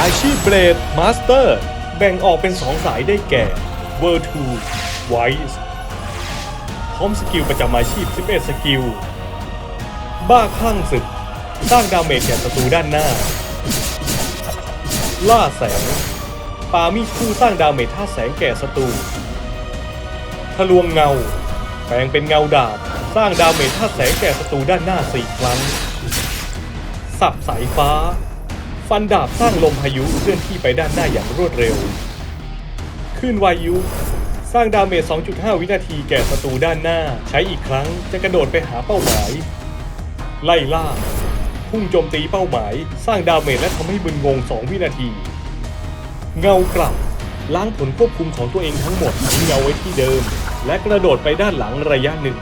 อาชีพเบรดมาสเตอร์แบ่งออกเป็น 2 สายได้แก่ w o r l d 2 Wise พร้อมสกิลประจำอาชีพ 11 สกิล บ้าคลั่งศึก สร้างดาเมจแก่ศัตรูด้านหน้า ล่าแสง ปามีคู่สร้างดาเมจท่าแสงแก่ศัตรู ทะลวงเงา แปลงเป็นเงาดาบ สร้างดาเมจท่าแสงแก่ศัตรูด้านหน้า 4 ครั้ง สับสายฟ้า ฟันดาบสร้างลมพายุเคลื่อนที่ไปด้านหน้าอย่างรวดเร็วคลื่นวายุ สร้างดาเมจ 2.5 วินาทีแก่ศัตรูด้านหน้า ใช้อีกครั้งจะกระโดดไปหาเป้าหมาย ไล่ล่า พุ่งโจมตีเป้าหมาย สร้างดาเมจและทำให้มึนงง 2 วินาที เงากลับ ล้างผลควบคุมของตัวเองทั้งหมดทิ้งเงาไว้ที่เดิม และกระโดดไปด้านหลังระยะหนึ่ง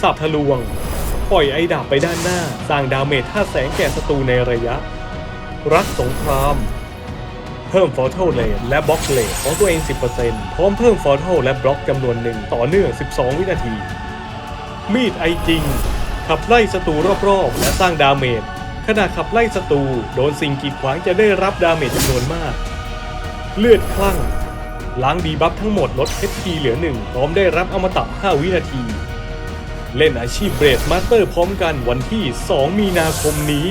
สับทะลวง ปล่อยไอดาบไปด้านหน้า สร้างดาเมจท่าแสงแก่ศัตรูในระยะ รักสงคราม เพิ่มฟอร์ทัลเลนและบล็อกเลนของตัวเอง 10%พร้อมเพิ่มฟอร์ทัลและบล็อกจำนวนหนึ่งต่อเนื่อง 12 วินาที มีดไอจริง ขับไล่ศัตรูรอบๆ และสร้างดาเมจขณะขับไล่ศัตรูโดนสิ่งกีดขวางจะได้รับดาเมจจำนวนมาก เลือดคลั่งล้างดีบัฟทั้งหมดลด HP เหลือหนึ่งพร้อมได้รับอมตะ 5 วินาที เล่นอาชีพเบรดมาสเตอร์พร้อมกันวันที่ 2 มีนาคมนี้